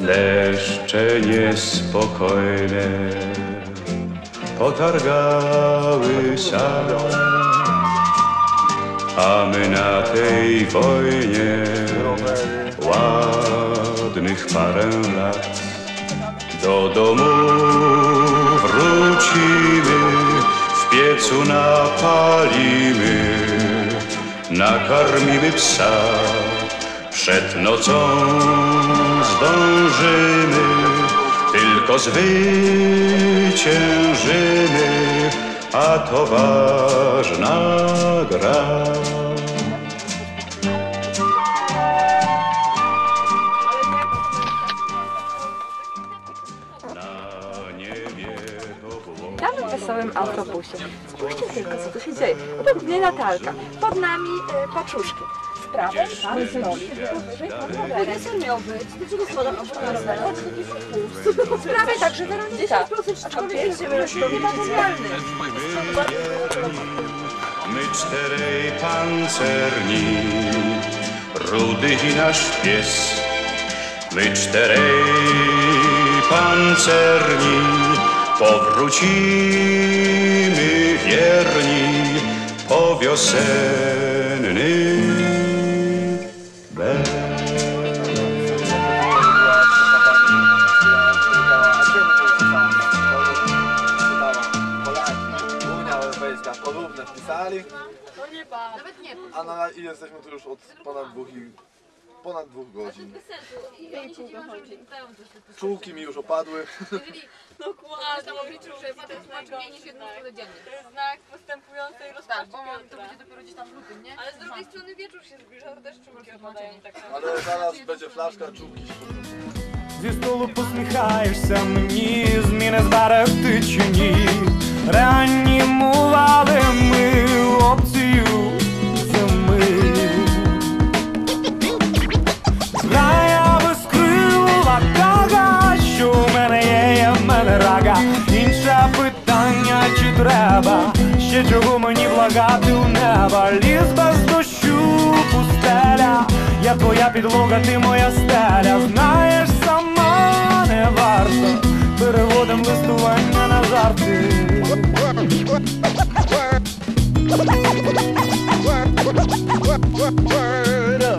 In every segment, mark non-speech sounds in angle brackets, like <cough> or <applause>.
Deszcze niespokojne potargały sad, a my na tej wojnie ładnych parę lat. Do domu wrócimy, w piecu napalimy, nakarmimy psa. Przed nocą zdążymy, tylko zwyciężymy, a to ważna gra. Autobusie. Spójrzcie tylko, co tu się dzieje. Obok mnie Natalka, pod nami y, paczuszki. Z prawej pan stoi, wyżej pan miał być, do czego składam Z prawej także Weronika. Aczkolwiek jedziemy niematerialny. My czterej pancerni, rudy i nasz pies. My czterej pancerni, powrócimy wierni po wiosenny bez. Unia Europejska porówne wpisali. Nawet nie, A na i jesteśmy tu już od ponad dwóch i ponad dwóch godzin. bez sensu. Ja nie dziwiłam, że ludzie pytają też te Czułki mi już opadły. Jeżeli dokładnie tam obliczył, że potem znaczy mniej niż jedną szkodę dziennie. To jest znak postępującej rozpaczy. Tak, bo to będzie dopiero gdzieś tam w lutym, nie? Ale z drugiej strony wieczór się zbliża, to też człowiek odmawianie tak samo. Ale zaraz będzie flaszka czułki. Зі столу посміхаєшся мені, зміни з берег ти чи ні. Реанімували ми опцію Чого мені благати у неба, ліс без дощу пустеля, я твоя підлога, ти моя стеля, знаєш, сама не варта Переводом листування на жарти. Word <laughs>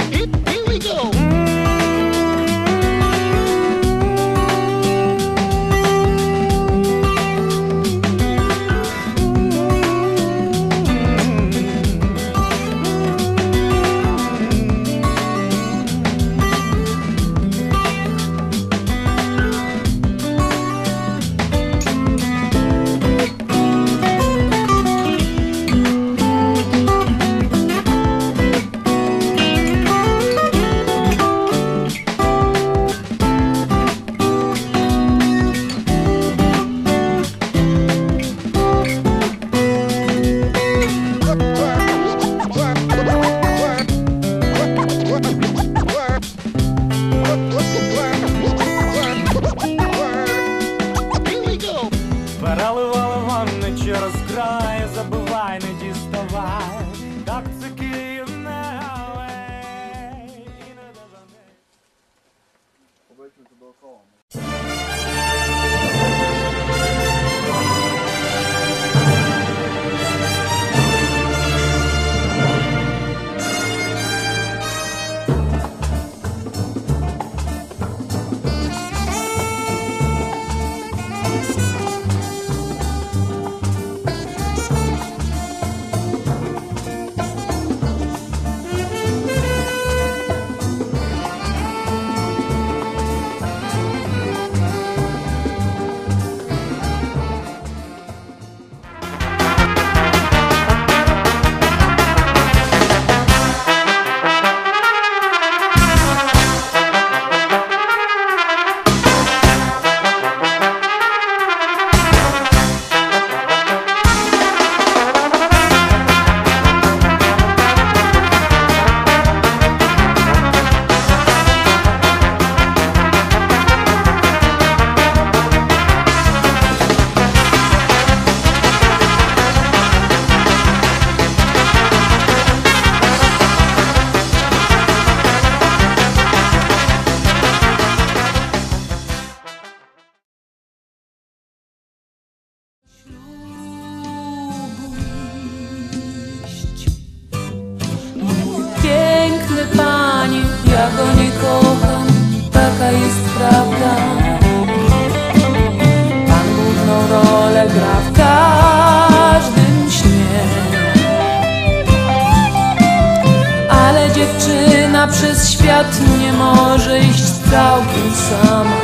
dziewczyna przez świat nie może iść całkiem sama.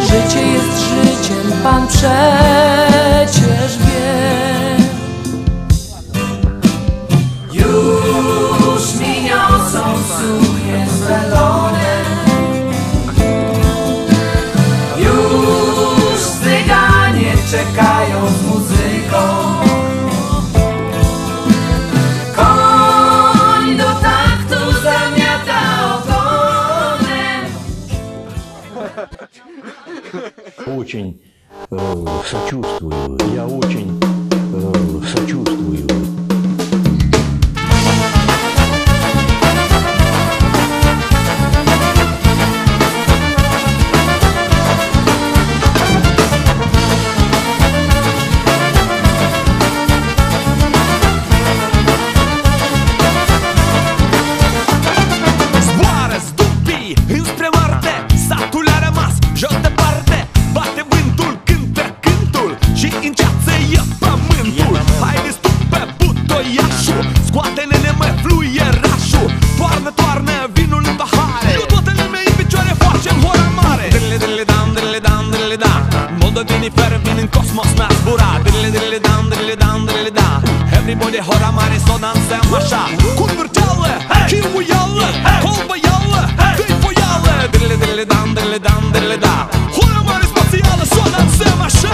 Życie jest życiem, pan przecież Очень э, сочувствую. Я очень э, сочувствую. e pământul. Ai distrug pe butoiașul. Scoate-ne neme, fluie rașul. Toarnă, toarnă, vinul în pahare. Cu toată lumea în picioare facem hora mare. Dele, dele, dam, dele, dam, dele, da. Moldovenifer vin în cosmos, n-a zburat. Dele, dam, dele, dam, dele, da. Everybody hora mare să o dansăm așa. Cu vârteală, chimuială, colbăială, tăifoială Dele, dele, dam, dele, dam, dele, da. Hora mare spațială să o dansăm așa.